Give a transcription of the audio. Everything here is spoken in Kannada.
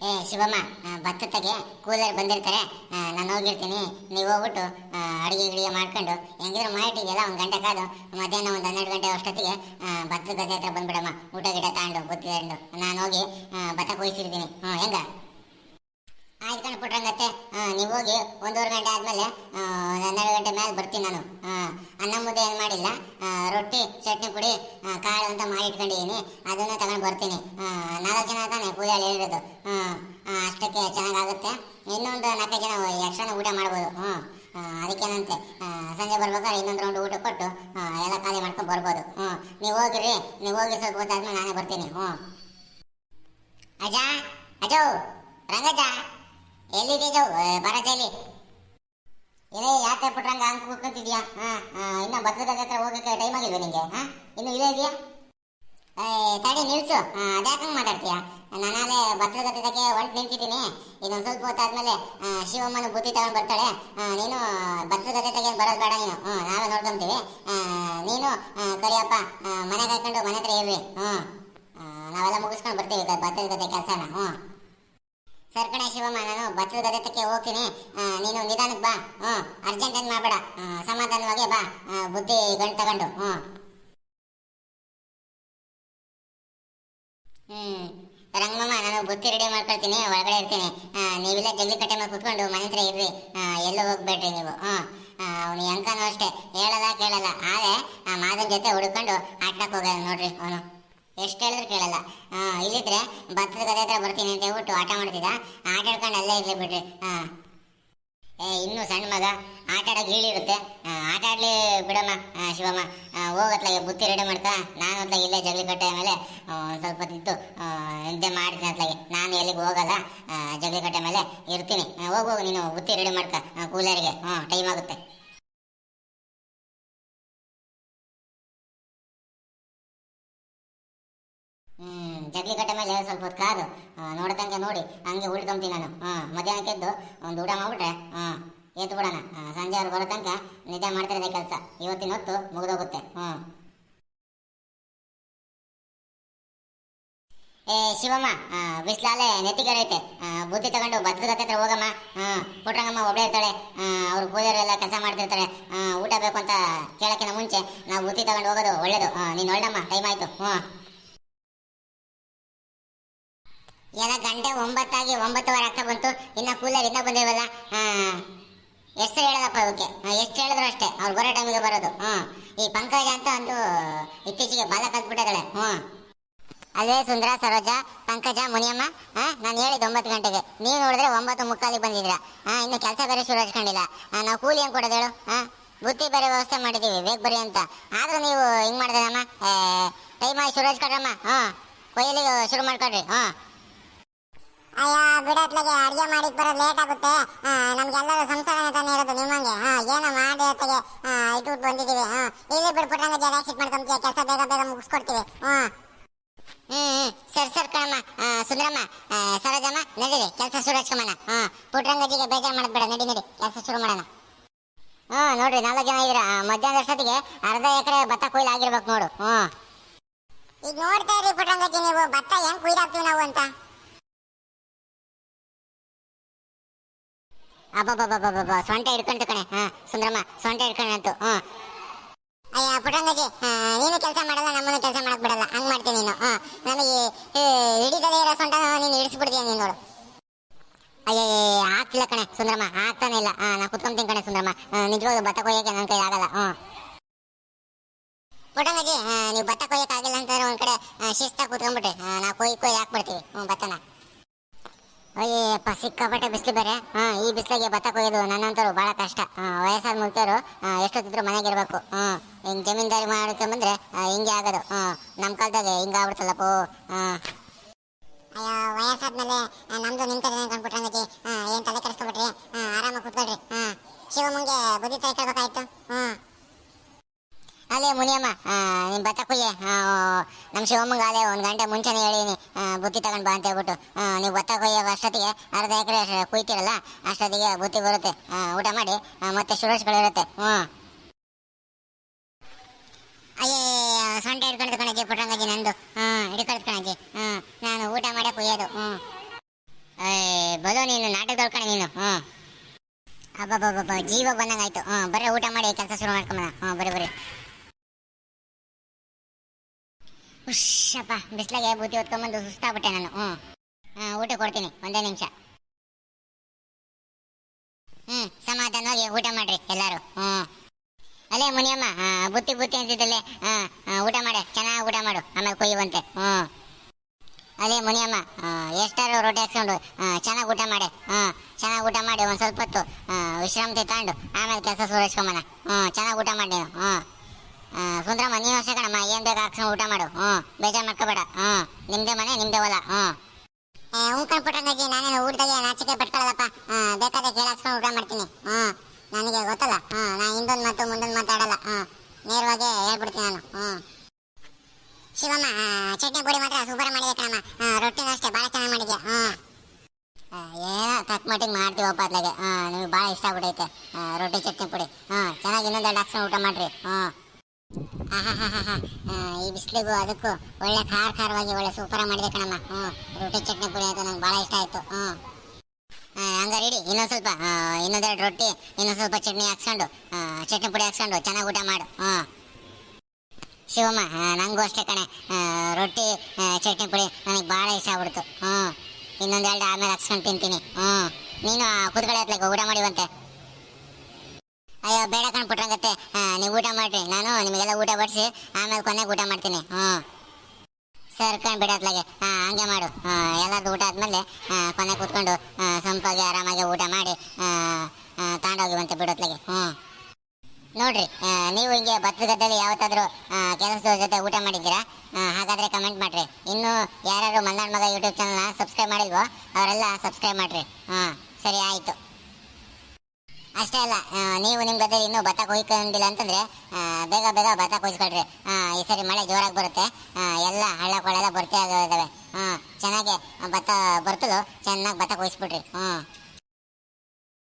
ಏ, ಶಿವಮ್ಮ ಭತ್ತ ತೆಗೆ ಕೂಲರ್ ಬಂದಿರ್ತಾರೆ. ನಾನು ಹೋಗಿರ್ತೀನಿ. ನೀವು ಹೋಗ್ಬಿಟ್ಟು ಅಡುಗೆ ಗಿಡಿಗೆ ಮಾಡ್ಕೊಂಡು, ಹೆಂಗಿದ್ರು ಮಾಡಿಟ್ಟಿದೆಯಲ್ಲ ಒಂದು ಗಂಟೆ ಕಾದು ಮಧ್ಯಾಹ್ನ ಒಂದು ಹನ್ನೆರಡು ಗಂಟೆ ಅಷ್ಟೊತ್ತಿಗೆ ಭತ್ತದ ಗದ್ದೆ ಬಂದ್ಬಿಡಮ್ಮ. ಊಟ ಗಿಡ ತಗೊಂಡು ಗೊತ್ತಿಕೊಂಡು ನಾನು ಹೋಗಿ ಭತ್ತ ಕೊಯ್ಸಿರ್ತೀನಿ. ಹ್ಞೂ ಹೆಂಗ? ಆಯ್ತು ಕಣ ಪುಟ್ರಂಗತ್ತೆ ನೀವು ಹೋಗಿ ಒಂದೂವರೆ ಗಂಟೆ ಆದಮೇಲೆ ಹನ್ನೆರಡು ಗಂಟೆ ಮೇಲೆ ಬರ್ತೀನಿ ನಾನು. ಅನ್ನ ಮುದ್ದೆ ಏನು ಮಾಡಿಲ್ಲ ರೊಟ್ಟಿ, ಚಟ್ನಿ ಪುಡಿ ಕಾಳು ಅಂತ ಮಾಡಿ ಇಟ್ಕೊಂಡಿದ್ದೀನಿ ಅದನ್ನ ತಗೊಂಡು ಬರ್ತೀನಿ. ನಾಲ್ಕು ಜನ ತಾನೆ ಪೂಜೆಯಲ್ಲಿ ಹೇಳಿರೋದು. ಅಷ್ಟಕ್ಕೆ ಚೆನ್ನಾಗಾಗುತ್ತೆ. ಇನ್ನೊಂದು ನಾಲ್ಕು ಜನ ಎಕ್ಸ್ಟ್ರಾನ ಊಟ ಮಾಡ್ಬೋದು. ಹ್ಞೂ ಅದಕ್ಕೇನಂತೆ ಸಂಜೆ ಬರ್ಬೇಕಾದ್ರೆ ಇನ್ನೊಂದು ರೌಂಡ್ ಊಟ ಕೊಟ್ಟು ಎಲ್ಲ ಖಾಲಿ ಮಾಡ್ಕೊಂಡು ಬರ್ಬೋದು. ಹ್ಞೂ ನೀವು ಹೋಗಿರಿ ನೀವು ಹೋಗಿ ಸ್ವಲ್ಪ ಗೊತ್ತಾದ್ಮೇಲೆ ನಾನೇ ಬರ್ತೀನಿ. ಹ್ಞೂ ಅಜಾ, ಅಜೋ ರಂಗಜ ಎಲ್ಲಿದೆ ಜೋ ಬರಜ ಇಲ್ಲಿ. ಇದೇ ಯಾಕೆ ಪುಟ್ರಂಗ ಹಂಗ್ ಕೂತ್ಕೊಂತಿದ್ಯಾ ಹಾ ಇನ್ನ ಹತ್ರ ಹೋಗಕ್ಕೆ ಟೈಮ್ ಹಾ, ಇನ್ನು ಇಲ್ಲೇ ಇದೆಯಾ? ತಡಿ, ನಿಲ್ಸು. ಅದ್ಯಾಕಂಗ್ ಮಾತಾಡ್ತೀಯ? ನಾನಾಲೆ ಭದ್ರದ ಗದ್ದೆಗೆ ಹೊಂಟು ನಿಂತಿದ್ದೀನಿ. ಸ್ವಲ್ಪ ಹೊತ್ತಾದ್ಮೇಲೆ ಶಿವಮ್ಮನ ಬುತ್ತಿ ತಗೊಂಡ್ ಬರ್ತಾಳೆ. ನೀನು ಭದ್ರದ ಗದ್ದೆ ತೆಗೆ ಬರೋದು ಬೇಡ ನೀನು. ನಾವೇ ನೋಡ್ಕೊಂತೀವಿ. ನೀನು ಕರಿಯಪ್ಪ ಮನೆಗೆ ಹಾಕೊಂಡು ಮನೆ ಹತ್ರ ಇರ್ರಿ. ನಾವೆಲ್ಲ ಮುಗಿಸ್ಕೊಂಡು ಬರ್ತೀವಿ ಭತ್ತದ ಗದ್ದೆ ಕೆಲಸನ. ಹ್ಞೂ ಸರ್ ಕಣೆ ಶಿವಮ್ಮ ನಾನು ಭತ್ತದ ಹೋಗ್ತೀನಿ. ನೀನು ನಿಧಾನಕ್ಕೆ ಬಾ. ಹ್ಞೂ ಅರ್ಜೆಂಟ್ ಏನು ಮಾಡಬೇಡ. ಸಮಾಧಾನವಾಗಿ ಬಾ. ಬುದ್ಧಿ ಗಂಟು ತಗೊಂಡು. ಹ್ಞೂ. ಹ್ಮ್ ರಂಗಮ್ಮ ನಾನು ಬುತ್ತಿ ರೆಡಿ ಮಾಡ್ಕೊಳ್ತೀನಿ, ಒಳಗಡೆ ಇರ್ತೀನಿ. ನೀವೆಲ್ಲ ಜಲ್ದಿ ಕಟ್ಟೆ ಮೇಲೆ ಕುತ್ಕೊಂಡು ಮನೆ ಹತ್ರ ಇರ್ರಿ. ಎಲ್ಲೂ ಹೋಗ್ಬೇಡ್ರಿ ನೀವು. ಹ್ಞೂ ಅವನು ಯಂಕನೂ ಅಷ್ಟೇ. ಹೇಳಲ್ಲ, ಕೇಳಲ್ಲ. ಆದರೆ ಮಾದನ್ ಜೊತೆ ಹುಡ್ಕೊಂಡು ಆಟಕ್ಕೆ ಹೋಗೋದು ನೋಡ್ರಿ ಅವನು ಎಷ್ಟು ಹೇಳಿದ್ರು ಕೇಳಲ್ಲ ಆ, ಇಲ್ಲಿದ್ರೆ ಭತ್ತದ ಗದೆ ಹತ್ರ ಬರ್ತೀನಿ ಅಂತ ಹೇಳ್ಬಿಟ್ಟು ಆಟ ಮಾಡ್ತಿದ್ದ ಆಟ ಆಡ್ಕೊಂಡು ಅಲ್ಲೇ ಇರ್ಲಿ ಬಿಡ್ರಿ. ಹಾ. ಏ ಇನ್ನು ಸಣ್ಣ ಮಗ. ಆಟ ಆಡೋಕೆ ಗೀಳಿರುತ್ತೆ ಆ, ಆಟ ಆಡಲಿ ಬಿಡಮ್ಮ ಶಿವಮ್ಮ. ಹೋಗತ್ಲಾಗೆ ಬುತ್ತಿ ರೆಡಿ ಮಾಡ್ತಾ ನಾನು ಅತ್ಲಾಗೆ ಇಲ್ಲೇ ಜಗಲಿ ಕಟ್ಟೆ ಮೇಲೆ ಒಂದ್ ಸ್ವಲ್ಪ ತಿಂತು ಎಂತೆ ಮಾಡ್ತೀನಿ ಅತ್ಲಾಗೆ ನಾನು ಎಲ್ಲಿಗೆ ಹೋಗಲ್ಲ ಜಗಲಿ ಕಟ್ಟೆ ಮೇಲೆ ಇರ್ತೀನಿ. ಹೋಗು ನೀನು ಬುತ್ತಿ ರೆಡಿ ಮಾಡ್ತಾ ಕೂಲರಿಗೆ ಹ್ಞೂ ಟೈಮ್ ಆಗುತ್ತೆ. ಹ್ಮ್, ಜಗ್ಲಿ ಕಟ್ಟೆ ಮೇಲೆ ಸ್ವಲ್ಪ ಹೊತ್ತು ಕಾದು ನೋಡ್ದಂಗೆ ನೋಡಿ, ಹಂಗೆ ಉಳ್ಕೊಂತೀನಿ ನಾನು. ಹಾಂ ಮಧ್ಯಾಹ್ನಕ್ಕೆ ಎದ್ದು ಒಂದು ಊಟ ಮಾಡ್ಬಿಟ್ರೆ ಹಾಂ ಎದ್ದು ಬಿಡೋಣ. ಸಂಜೆ ಅವ್ರು ಬರೋ ತನಕ ನಿದ್ದೆ ಮಾಡ್ತಿರೋದೇ ಕೆಲಸ. ಇವತ್ತಿನ ಹೊತ್ತು ಮುಗಿದೋಗುತ್ತೆ. ಹ್ಞೂ ಏ, ಶಿವಮ್ಮ ಬಿಸ್ಲಾಲೆ ನೆತ್ತಿಗರೈತೆ ಬುದ್ಧಿ ತಗೊಂಡು ಭದ್ರದ ಹತ್ರ ಹೋಗಮ್ಮ. ಪುಟ್ರಂಗಮ್ಮ ಒಬ್ಬಳೇ ಇರ್ತಾಳೆ. ಅವ್ರು ಪೂಜಾರೆಲ್ಲ ಕೆಲಸ ಮಾಡ್ತಿರ್ತಾರೆ. ಊಟ ಬೇಕು ಅಂತ ಕೇಳೋಕ್ಕಿಂತ ಮುಂಚೆ ನಾವು ಬುದ್ಧಿ ತಗೊಂಡು ಹೋಗೋದು ಒಳ್ಳೇದು. ನೀನು ಒಳ್ಳಮ್ಮ ಟೈಮ್ ಆಯಿತು. ಹ್ಮ್. ಎಲ್ಲ ಗಂಟೆ ಒಂಬತ್ತಾಗಿ ಒಂಬತ್ತುವರೆ ಆಗ್ತಾ ಬಂತು. ಇನ್ನ ಕೂಲರ್ ಇನ್ನ ಹಾಂ. ಎಷ್ಟು ಹೇಳೋದಪ್ಪ ಇವಕ್ಕೆ ಎಷ್ಟು ಹೇಳಿದ್ರು ಅಷ್ಟೇ. ಅವ್ರು ಬರೋ ಟೈಮಿಗೆ ಬರೋದು. ಹ್ಞೂ ಈ ಪಂಕಜ ಅಂತ ಒಂದು ಇತ್ತೀಚೆಗೆ ಬಾಲ ಕಲ್ತ್ಬಿಟ್ಟಿದ್ದಾಳೆ. ಹ್ಞೂ. ಅದೇ ಸುಂದರ ಸರೋಜ, ಪಂಕಜ, ಮುನಿಯಮ್ಮ ನಾನು ಹೇಳಿದ್ದು ಒಂಬತ್ತು ಗಂಟೆಗೆ. ನೀವು ನೋಡಿದ್ರೆ ಒಂಬತ್ತು ಮುಕ್ಕಾಲಿಗೆ ಬಂದಿದ್ದೀರಾ. ಹಾಂ, ಇನ್ನು ಕೆಲಸ ಬೇರೆ ಶುರು ಹಚ್ಕೊಂಡಿಲ್ಲ ನಾವು ಕೂಲಿ ಹೆಂಗ್ ಕೊಡೋದು ಹೇಳು? ಹಾಂ, ಬುತ್ತಿ ಬೇರೆ ವ್ಯವಸ್ಥೆ ಮಾಡಿದ್ದೀವಿ. ಬೇಗ ಬರೀ ಅಂತ. ಆದರೂ ನೀವು ಹಿಂಗೆ ಮಾಡಿದ್ರಮ್ಮ ಟೈಮ್ ಆಗಿ ಶುರು ಹಚ್ಕೊಡ್ರಮ್ಮ ಹಾ, ಕೊಯ್ಲಿಗೆ ಶುರು ಮಾಡ್ಕೊಡ್ರಿ. ಹಾ. ಅಯ್ಯ, ಬಿಡತ್ಲಾಗೆ ಅಡ್ಗೆ ಮಾಡಿಕ್ ಬರೋದು ಲೇಟ್ ಆಗುತ್ತೆ. ನಮ್ಗೆಲ್ಲರೂ ಸಂಸಾರನೇ ತಾನೇ ಇರೋದು ನಿಮ್ಮಂಗೆ. ಹಾ ಏನೋ ಮಾಡಿ ಅತ್ತಗೆ. ಇಟ್ಬಿಟ್ಟು ಬಂದಿದ್ದೀವಿ. ಹಾ ಇಲ್ಲಿ ಬಿಡ್ಬಿಟ್ರಂಗ ಜೆರಾಕ್ಸಿಟ್ ಮಾಡ್ಕೊಂತೀವಿ ಕೆಲಸ ಬೇಗ ಬೇಗ ಮುಗಿಸ್ಕೊಡ್ತೀವಿ. ಹ್ಮ್. ಹ್ಮ್ ಸರಿ ಸರಿ ಕಣಮ್ಮ. ಸುಂದರಮ್ಮ ಸರೋಜಮ್ಮ, ನಡೀರಿ, ಕೆಲಸ ಶುರು ಹಚ್ಕೊಂಬಣ ಹಾ ಪುಟ್ರಂಗಜಿಗೆ ಬೇಜಾರು ಮಾಡೋದ್ ನಡಿ ನಡಿ, ಕೆಲಸ ಶುರು ಮಾಡೋಣ. ಹ್ಞೂ ನೋಡ್ರಿ, ನಾಲ್ಕು ಜನ ಇದ್ರ ಮಧ್ಯಾಹ್ನ ಅಷ್ಟೊತ್ತಿಗೆ ಅರ್ಧ ಎಕರೆ ಭತ್ತ ಕೊಯ್ಲು ಆಗಿರ್ಬೇಕು ನೋಡು. ಹ್ಞೂ ಈಗ ನೋಡ್ತಾ ಇರಿ ಪುಟ್ರಂಗಜ್ಜಿ ನೀವು, ಭತ್ತ ಹೆಂಗ್ ಕುಯ್ದಾಕ್ತೀವಿ ನಾವು ಅಂತ? ಅಬ್ಬಬ್ಬಬ್ಬಬ್ಬ ಸೊಂಟ ಹಿಡ್ಕೊಂತು ಕಣೆ ಹಾ ಸುಂದರಮ್ಮ ಸೊಂಟ ಹಿಡ್ಕೊಂಡಂತು ಹ್ಞೂ ಅಯ್ಯ ಪುಟ್ರಂಗಜ್ಜಿ ಆ, ನೀನು ಕೆಲಸ ಮಾಡಲ್ಲ ನಮ್ಮನ್ನು ಕೆಲಸ ಮಾಡಕ್ ಬಿಡಲ್ಲ ಹಂಗ್ ಮಾಡ್ತೀನಿ ನೀನು ಹಾ ನಮಗೆ ಹಿಡಿದದೇ ಇರೋ ಸೊಂಟ ನೀನು ಇಡಿಸ್ಬಿಡ್ತೀಯ ನೀನು ನೋಡು ಅಯ್ಯೇ ಆಗ್ತಿಲ್ಲ ಕಣೆ ಸುಂದರಮ್ಮ ಆಗ್ತಾನೆ ಇಲ್ಲ ಹಾ ನಾ ಕುತ್ಕೊಂತೀನಿ ಕಣೆ ಸುಂದರಮ್ಮ ಆ, ನಿಜವಾಗ್ಲೂ ಭತ್ತ ಕೊಯ್ಯಕ್ಕೆ ನನ್ನ ಕೈ ಆಗಲ್ಲ ಹ್ಞೂ ಪುಟ್ಟಂಗಜ್ಜಿ ಆ, ನೀವು ಭತ್ತ ಕೊಯ್ಯಕ್ಕೆ ಆಗಿಲ್ಲ ಅಂತಂದ್ರೆ ಒಂದ್ ಕಡೆ ಆ, ಶಿಸ್ತಾಗಿ ಕುತ್ಕೊಂಡ್ಬಿಟ್ರಿ ಆ, ನಾವು ಕೊಯ್ ಕೊಯ್ ಹಾಕ್ಬಿಡ್ತೀವಿ ಹ್ಞೂ ಭತ್ತನ ಅಯ್ಯಪ್ಪ ಸಿಕ್ಕಾಪಟ್ಟೆ ಬಿಸಿಲು ಬೇರೆ. ಹಾ, ಈ ಬಿಸಿಲಿಗೆ ಭತ್ತ ಕೊಯ್ಯೋದು ನನ್ನಂತರು ಬಹಳ ಕಷ್ಟ. ವಯಸ್ಸಾದ ಮುಖ್ಯರು ಎಷ್ಟೊತ್ತಿದ್ರು ಮನೆಗೆ ಇರ್ಬೇಕು ಹ್ಮ್, ಹಿಂಗ್ ಜಮೀನ್ದಾರಿ ಮಾಡ್ಕೊಂಬಂದ್ರೆ ಬಂದ್ರೆ ಹಿಂಗೆ ಆಗೋದು. ಹ್ಮ್, ನಮ್ ಕಾಲದಾಗ ಹಿಂಗಾಗ್ಬಿಡ್ತಲ್ಲಪ್ಪೋ ಹ್ಮ್. ಅಯ್ಯೋ, ವಯಸ್ಸಾದ್ಮೇಲೆ ನಮ್ದು ನಿಮ್ ಕಡೆ ಕಂಪ್ಯೂಟರ್ ಹಾ ಏನ್ ತಲೆ ಆರಾಮಾಗಿ ಕೂತ್ಕೊಳ್ರಿ. ಹಾ ಶಿವಮಂಗೆ ಬುದ್ಧಿ ತಲೆ ಹ್ಮ್. ಅಲ್ಲೇ ಮುನಿಯಮ್ಮ ನೀನು ಕೊಯ್ಯೆ. ನಮ್ಮ ಶಿವಮ್ಮಗ ಅಲ್ಲೇ ಒಂದು ಗಂಟೆ ಮುಂಚೆನೇ ಹೇಳಿನಿ ಬುತ್ತಿ ತಗೊಂಡು ಬಾ ಅಂತ ಹೇಳ್ಬಿಟ್ಟು ನೀವು ಭತ್ತ ಕೊಯ್ಯೋ ಅಷ್ಟೊತ್ತಿಗೆ ಅರ್ಧ ಎಕರೆ ಕುಯ್ತಿರಲ್ಲ, ಅಷ್ಟೊತ್ತಿಗೆ ಬುತ್ತಿ ಬರುತ್ತೆ. ಊಟ ಮಾಡಿ ಮತ್ತೆ ಸುರೇಶ್ಗಳಿರುತ್ತೆ ಹ್ಞೂ ಅಯ್ಯೇ ಸೊಂಟ ಹಿಡ್ಕೊಂಡು ಕಣಜ್ಜಿ, ಪುಟ್ಟಂಗಜ್ಜಿ ನಂದು. ಹ್ಞೂ ಹಿಡ್ಕೊಳ್ತು ಕಣಜ್ಜಿ. ಹ್ಞೂ ನಾನು ಊಟ ಮಾಡೇ ಕುಯ್ಯೋದು. ಹ್ಞೂ ಏ, ಬಲೋ ನೀನು ನಾಟಕ ಕಣೆ ನೀನು. ಹ್ಞೂ ಅಬ್ಬಬ್ಬಬ್ಬ ಜೀವ ಬಂದಂಗಾಯ್ತು. ಹ್ಞೂ ಬರೀ ಊಟ ಮಾಡಿ, ಕೆಲಸ ಶುರು ಮಾಡ್ಕೊಂಬ ಹ್ಞೂ ಬರೀ ಬರ್ರಿ. ಉಶ್ಶಪ್ಪ ಬಿಸ್ಲಾಗೆ ಬೂತಿ ಹೊತ್ಕೊಂಬಂದು ಸುಸ್ತಾಗ್ಬಿಟ್ಟೆ ನಾನು. ಹ್ಞೂ ಹಾಂ, ಊಟ ಕೊಡ್ತೀನಿ, ಒಂದೇ ನಿಮಿಷ. ಹ್ಞೂ ಸಮಾಧಾನವಾಗಿ ಊಟ ಮಾಡ್ರಿ ಎಲ್ಲರೂ. ಹ್ಞೂ ಅಲ್ಲೇ ಮುನಿಯಮ್ಮ ಬುತ್ತಿ ಬುತ್ತಿ ಅಂತಿದ್ದಲ್ಲೇ ಹಾಂ ಊಟ ಮಾಡೆ, ಚೆನ್ನಾಗಿ ಊಟ ಮಾಡು, ಆಮೇಲೆ ಕೊಯ್ಯುವಂತೆ. ಹ್ಞೂ ಅಲ್ಲೇ ಮುನಿಯಮ್ಮ ಎಷ್ಟಾರು ರೊಟ್ಟಿ ಹಾಕ್ಸ್ಕೊಂಡು ಚೆನ್ನಾಗಿ ಊಟ ಮಾಡಿ ಹಾಂ ಚೆನ್ನಾಗಿ ಊಟ ಮಾಡಿ, ಒಂದು ಸ್ವಲ್ಪ ಹೊತ್ತು ವಿಶ್ರಾಂತಿ ತಗೊಂಡು, ಆಮೇಲೆ ಕೆಲಸ ಸುರಿಸ್ಕೊಂಬನ. ಹ್ಞೂ ಚೆನ್ನಾಗಿ ಊಟ ಮಾಡಿ ಹ್ಞೂ ಆ, ಮನೆ ಹೊಸ ಕಣಮ್ಮ ಏನು ಬೇಕು ಹಾಕ್ಸ್ಕೊಂಡು ಊಟ ಮಾಡು. ಹ್ಞೂ ಬೇಜಾರು ಮಾಡ್ಕೋಬೇಡ. ಹ್ಞೂ ನಿಮ್ಮದೇ ಮನೆ ನಿಮ್ದೆ ಹೊಲ. ಹ್ಞೂ ಉಂಕಣ್ ಪುಟ್ಟಂಗಾಜಿ ನಾನೇನು ಊಟದಾಗೆ ನಾಚಿಕೆ ಪಟ್ಕೊಳ್ಳಲ್ಲಪ್ಪ. ಬೇಕಾದ್ರೆ ಕೇಳಾಸ್ಕೊಂಡು ಊಟ ಮಾಡ್ತೀನಿ. ಹ್ಞೂ ನನಗೆ ಗೊತ್ತಲ್ಲ. ಹ್ಞೂ ನಾ ಹಿಂದೊಂದು ಮತ್ತು ಮುಂದೊಂದು ಮಾತಾಡಲ್ಲ. ಹ್ಞೂ ನೇರವಾಗಿ ಹೇಳ್ಬಿಡ್ತೀನಿ ನಾನು. ಹ್ಞೂ ಶಿವಮ್ಮ ಚಟ್ನಿ ಪುಡಿ ಮಾತ್ರ ಸೂಪರ್ ಮಾಡಿದೆ ಕಣಮ್ಮ. ಆ, ರೊಟ್ಟಿನೂ ಅಷ್ಟೇ ಭಾಳ ಚೆನ್ನಾಗಿ ಮಾಡಿದ್ಯಾ? ಹ್ಞೂ ಏನೋ ತಕ್ಕ ಮಟ್ಟಿಗೆ ಮಾಡ್ತೀವಪ್ಪ ಅದ್ಲಾಗೆ. ಹಾಂ ನಿಮ್ಗೆ ಭಾಳ ಇಷ್ಟ ಆಗ್ಬಿಟ್ಟೈತೆ ಆ, ರೊಟ್ಟಿ ಚಟ್ನಿ ಪುಡಿ ಹಾಂ ಚೆನ್ನಾಗಿ ಇನ್ನೊಂದೆರಡು ಹಾಕ್ಸ್ಕೊಂಡು ಊಟ ಮಾಡ್ರಿ ಹಾಂ ಆಹಾಹಾಹಾ. ಆ, ಈ ಅದಕ್ಕೂ ಒಳ್ಳೆ ಖಾರ ಖಾರವಾಗಿ ಒಳ್ಳೆ ಸೂಪರ್ ಮಾಡಿದೆ ಕಣಮ್ಮ. ಹ್ಞೂ ರೊಟ್ಟಿ ಚಟ್ನಿ ಪುಡಿ ಅಂತ ನಂಗೆ ಭಾಳ ಇಷ್ಟ ಆಯ್ತು. ಹ್ಞೂ ಹಂಗಾರೆ ಇಡಿ, ಇನ್ನೊಂದು ಸ್ವಲ್ಪ ಇನ್ನೊಂದೆರಡು ರೊಟ್ಟಿ, ಇನ್ನೊಂದು ಸ್ವಲ್ಪ ಚಟ್ನಿ ಹಾಕ್ಸ್ಕೊಂಡು ಚಟ್ನಿ ಪುಡಿ ಹಾಕ್ಸ್ಕೊಂಡು ಚೆನ್ನಾಗಿ ಊಟ ಮಾಡು. ಹ್ಞೂ ಶಿವಮ್ಮ ನನಗೂ ನಂಗೂ ಅಷ್ಟೇ ಕಣೆ. ರೊಟ್ಟಿ ಚಟ್ನಿ ಪುಡಿ ನನಗೆ ಭಾಳ ಇಷ್ಟ ಆಗ್ಬಿಡ್ತು. ಹ್ಞೂ ಇನ್ನೊಂದೆರಡು ಆಮೇಲೆ ಹಾಕ್ಸ್ಕೊಂಡು ತಿಂತೀನಿ. ಹ್ಞೂ ನೀನು ಕೂತ್ಕೊಳ್ಳೆ ಊಟ ಮಾಡಿವಂತೆ ಅಯ್ಯೋ, ಬೇಡ ಕಣ್ಬಿಟ್ರಂಗತ್ತೆ ನೀವು ಊಟ ಮಾಡ್ರಿ. ನಾನು ನಿಮಗೆಲ್ಲ ಊಟ ಬಡಿಸಿ ಆಮೇಲೆ ಕೊನೆಗೆ ಊಟ ಮಾಡ್ತೀನಿ. ಹ್ಞೂ ಸರ್ಕೊಂಡು ಬಿಡತ್ಲಾಗೆ ಹಾಂ ಹಂಗೆ ಮಾಡು. ಎಲ್ಲರದ್ದು ಊಟ ಆದಮೇಲೆ ಕೊನೆ ಕೂತ್ಕೊಂಡು ಸಂಪಾಗಿ ಆರಾಮಾಗಿ ಊಟ ಮಾಡಿ ತಗೊಂಡೋಗಿವಂತೆ ಬಿಡತ್ಲಾಗೆ ಹ್ಞೂ ನೋಡ್ರಿ ನೀವು ಹಿಂಗೆ ಭತ್ತದ ಗದ್ದೆಯಲ್ಲಿ ಯಾವತ್ತಾದರೂ ಕೆಲಸದ ಜೊತೆ ಊಟ ಮಾಡಿದ್ದೀರಾ? ಹಾಗಾದರೆ ಕಮೆಂಟ್ ಮಾಡಿರಿ. ಇನ್ನು ಯಾರ್ಯಾರು ಮಲ್ನಾಡ್ ಮಗ ಯೂಟ್ಯೂಬ್ ಚಾನಲ್ನ ಸಬ್ಸ್ಕ್ರೈಬ್ ಮಾಡಿಲ್ವೋ, ಅವರೆಲ್ಲ ಸಬ್ಸ್ಕ್ರೈಬ್ ಮಾಡಿರಿ. ಹಾಂ ಸರಿ, ಆಯಿತು. ಅಷ್ಟೇ ಅಲ್ಲ ನೀವು ನಿಮ್ಮ ಗದ್ದೆಯಲ್ಲಿ ಇನ್ನೂ ಭತ್ತ ಕೊಯ್ಕೊಂಡಿಲ್ಲ ಅಂತಂದ್ರೆ ಬೇಗ ಬೇಗ ಭತ್ತ ಕೊಯ್ಸ್ಕೊಳ್ರಿ. ಈ ಸರಿ ಮಳೆ ಜೋರಾಗಿ ಬರುತ್ತೆ. ಎಲ್ಲ ಹಳ್ಳ ಕೊಳೆಲ್ಲ ಬರ್ತೆ ಆಗಿದ್ದಾವೆ. ಹಾಂ ಚೆನ್ನಾಗಿ ಭತ್ತ ಬರ್ತದೋ, ಚೆನ್ನಾಗಿ ಭತ್ತ ಕೊಯ್ಸ್ಬಿಡ್ರಿ. ಹ್ಞೂ